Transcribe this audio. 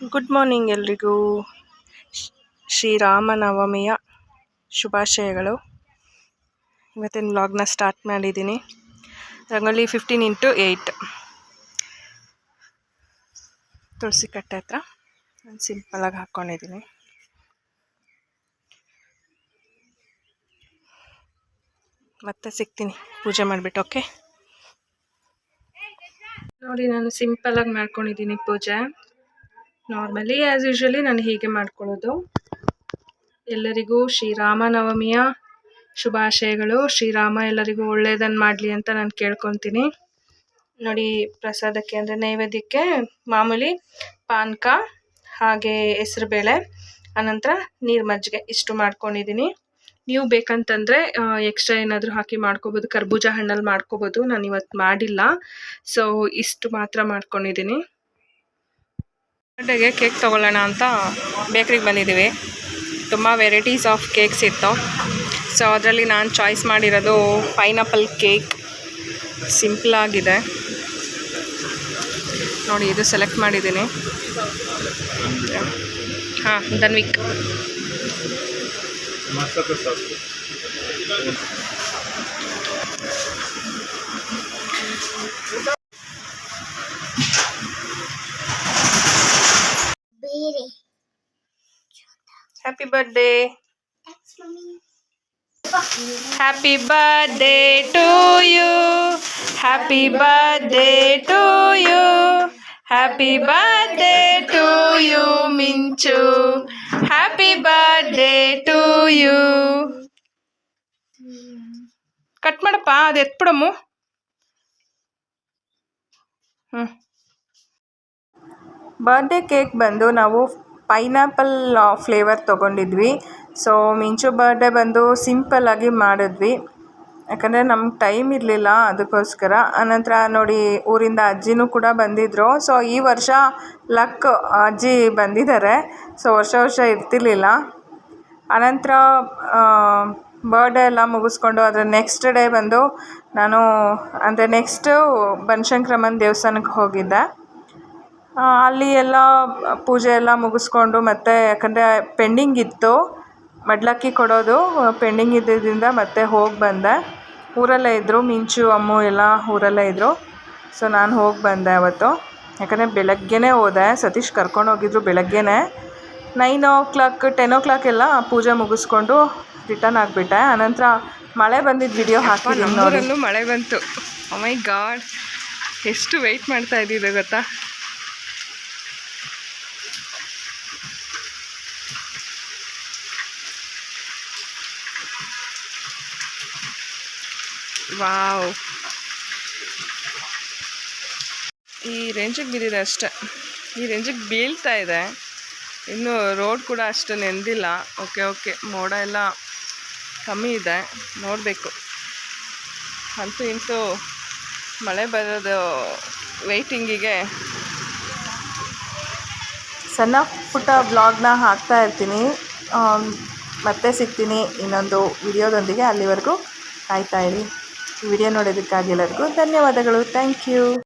Good morning ಎಲ್ರಿಗೂ. ಶ್ರೀರಾಮನವಮಿಯ ಶುಭಾಶಯಗಳು. ಇವತ್ತಿನ ವ್ಲಾಗ್ನ ಸ್ಟಾರ್ಟ್ ಮಾಡಿದ್ದೀನಿ. ರಂಗೋಲಿ ಫಿಫ್ಟೀನ್ ಇಂಟು ಏಯ್ಟ್ ತುಳಸಿ ಕಟ್ಟೆ ಹತ್ರ ನಾನು ಸಿಂಪಲಾಗಿ ಹಾಕ್ಕೊಂಡಿದ್ದೀನಿ ಮತ್ತೆ ಸಿಗ್ತೀನಿ. ಪೂಜೆ ಮಾಡಿಬಿಟ್ಟು ಓಕೆ ನೋಡಿ, ನಾನು ಸಿಂಪಲಾಗಿ ಮಾಡ್ಕೊಂಡಿದ್ದೀನಿ ಪೂಜೆ. ನಾರ್ಮಲಿ ಆ್ಯಸ್ ಯೂಶ್ವಲಿ ನಾನು ಹೀಗೆ ಮಾಡ್ಕೊಳ್ಳೋದು. ಎಲ್ಲರಿಗೂ ಶ್ರೀರಾಮನವಮಿಯ ಶುಭಾಶಯಗಳು. ಶ್ರೀರಾಮ, ಎಲ್ಲರಿಗೂ ಒಳ್ಳೆಯದನ್ನು ಮಾಡಲಿ ಅಂತ ನಾನು ಕೇಳ್ಕೊತೀನಿ. ನೋಡಿ, ಪ್ರಸಾದಕ್ಕೆ ಅಂದರೆ ನೈವೇದ್ಯಕ್ಕೆ ಮಾಮೂಲಿ ಪಾನಕ, ಹಾಗೆ ಹೆಸ್ರುಬೇಳೆ ಅನಂತರ ನೀರು ಮಜ್ಜಿಗೆ ಇಷ್ಟು ಮಾಡ್ಕೊಂಡಿದ್ದೀನಿ ನೀವು ಬೇಕಂತಂದರೆ ಎಕ್ಸ್ಟ್ರಾ ಏನಾದರೂ ಹಾಕಿ ಮಾಡ್ಕೋಬೋದು. ಕರ್ಬೂಜ ಹಣ್ಣಲ್ಲಿ ಮಾಡ್ಕೋಬೋದು. ನಾನು ಇವತ್ತು ಮಾಡಿಲ್ಲ. ಸೊ ಇಷ್ಟು ಮಾತ್ರ ಮಾಡ್ಕೊಂಡಿದ್ದೀನಿ ಬರ್ಡೇಗೆ ಕೇಕ್ ತೊಗೊಳ್ಳೋಣ ಅಂತ ಬೇಕ್ರಿಗೆ ಬಂದಿದ್ದೀವಿ. ತುಂಬ ವೆರೈಟೀಸ್ ಆಫ್ ಕೇಕ್ಸ್ ಇತ್ತು. ಸೊ, ಅದರಲ್ಲಿ ನಾನು ಚಾಯ್ಸ್ ಮಾಡಿರೋದು ಪೈನಾಪಲ್ ಕೇಕ್. ಸಿಂಪಲಾಗಿದೆ ನೋಡಿ, ಇದು ಸೆಲೆಕ್ಟ್ ಮಾಡಿದ್ದೀನಿ. ಹಾಂ, Dhanvik. Happy birthday thanks mummy happy birthday to you happy birthday to you happy birthday to you Minchu happy birthday to you cut ಮಾಡಪ್ಪ ಅದು ಎತ್ಬಿಡಮ್ಮು ಹ್ಞೂ ಬರ್ಡೇ ಕೇಕ್ ಬಂದು ನಾವು ಪೈನಾಪಲ್ ಫ್ಲೇವರ್ ತೊಗೊಂಡಿದ್ವಿ. ಸೊ ಮಿಂಚು ಬರ್ಡೇ ಬಂದು ಸಿಂಪಲ್ಲಾಗಿ ಮಾಡಿದ್ವಿ. ಯಾಕಂದರೆ ನಮ್ಗೆ ಟೈಮ್ ಇರಲಿಲ್ಲ ಅದಕ್ಕೋಸ್ಕರ. ಆನಂತರ ನೋಡಿ ಊರಿಂದ ಅಜ್ಜಿನೂ ಕೂಡ ಬಂದಿದ್ದರು ಸೊ ಈ ವರ್ಷ ಲಕ್ ಅಜ್ಜಿ ಬಂದಿದ್ದಾರೆ. ಸೊ ವರ್ಷ ವರ್ಷ ಇರ್ತಿರ್ಲಿಲ್ಲ. ಆನಂತರ ಬರ್ಡೇ ಎಲ್ಲ ಮುಗಿಸ್ಕೊಂಡು ಅದರ ನೆಕ್ಸ್ಟ್ ಡೇ ಬಂದು ನಾನು, ಅಂದರೆ ನೆಕ್ಸ್ಟು ಬನಶಂಕರಮ್ಮನ ದೇವಸ್ಥಾನಕ್ಕೆ ಹೋಗಿದ್ದೆ. ಅಲ್ಲಿ ಎಲ್ಲ ಪೂಜೆ ಎಲ್ಲ ಮುಗಿಸ್ಕೊಂಡು ಮತ್ತೆ ಯಾಕಂದರೆ ಪೆಂಡಿಂಗ್ ಇತ್ತು ಮಡ್ಲಕ್ಕಿ ಕೊಡೋದು ಪೆಂಡಿಂಗ್ ಇದ್ದಿದ್ದರಿಂದ ಮತ್ತೆ ಹೋಗಿ ಬಂದೆ. ಊರಲ್ಲೇ ಇದ್ದರು ಮಿಂಚು ಅಮ್ಮು ಎಲ್ಲ ಊರಲ್ಲೇ ಇದ್ದರು ಸೊ ನಾನು ಹೋಗಿ ಬಂದೆ ಅವತ್ತು. ಯಾಕಂದರೆ ಬೆಳಗ್ಗೆನೇ ಹೋದೆ ಸತೀಶ್ ಕರ್ಕೊಂಡು ಹೋಗಿದ್ರು ಬೆಳಗ್ಗೆನೇ. Nine o'clock ten o'clock ಎಲ್ಲ ಪೂಜೆ ಮುಗಿಸ್ಕೊಂಡು ರಿಟರ್ನ್ ಆಗಿಬಿಟ್ಟೆ. ಆನಂತರ ಮಳೆ ಬಂದಿದ್ದು ವಿಡಿಯೋ ಹಾಕಿ ನಮ್ಮೂರಲ್ಲೂ ಮಳೆ ಬಂತು. ಮೈ ಗಾಡ್ ಎಷ್ಟು ವೆಯ್ಟ್ ಮಾಡ್ತಾ ಇದ್ದಿದ್ದೆ ಗೊತ್ತಾ? ವಾವ್. ಈ ರೇಂಜಿಗೆ ಬಿದ್ದಿದೆ ಅಷ್ಟೆ. ಈ ರೇಂಜಿಗೆ ಬೀಳ್ತಾ ಇದೆ. ಇನ್ನು ರೋಡ್ ಕೂಡ ಅಷ್ಟು ನೆಂದಿಲ್ಲ. ಓಕೆ ಓಕೆ ಮೋಡ ಎಲ್ಲ ಕಮ್ಮಿ ಇದೆ. ನೋಡಬೇಕು. ಅಂತೂ ಇಂತೂ ಮಳೆ ಬರೋದು ವೆಯ್ಟಿಂಗಿಗೆ ಸಣ್ಣ ಪುಟ್ಟ ಬ್ಲಾಗ್ನ ಹಾಕ್ತಾ ಇರ್ತೀನಿ. ಮತ್ತೆ ಸಿಗ್ತೀನಿ ಇನ್ನೊಂದು ವಿಡಿಯೋದೊಂದಿಗೆ. ಅಲ್ಲಿವರೆಗೂ ಕಾಯ್ತಾ ಇರಿ. ಈ ವಿಡಿಯೋ ನೋಡೋದಕ್ಕಾಗಿ ಎಲ್ಲರಿಗೂ ಧನ್ಯವಾದಗಳು. Thank you.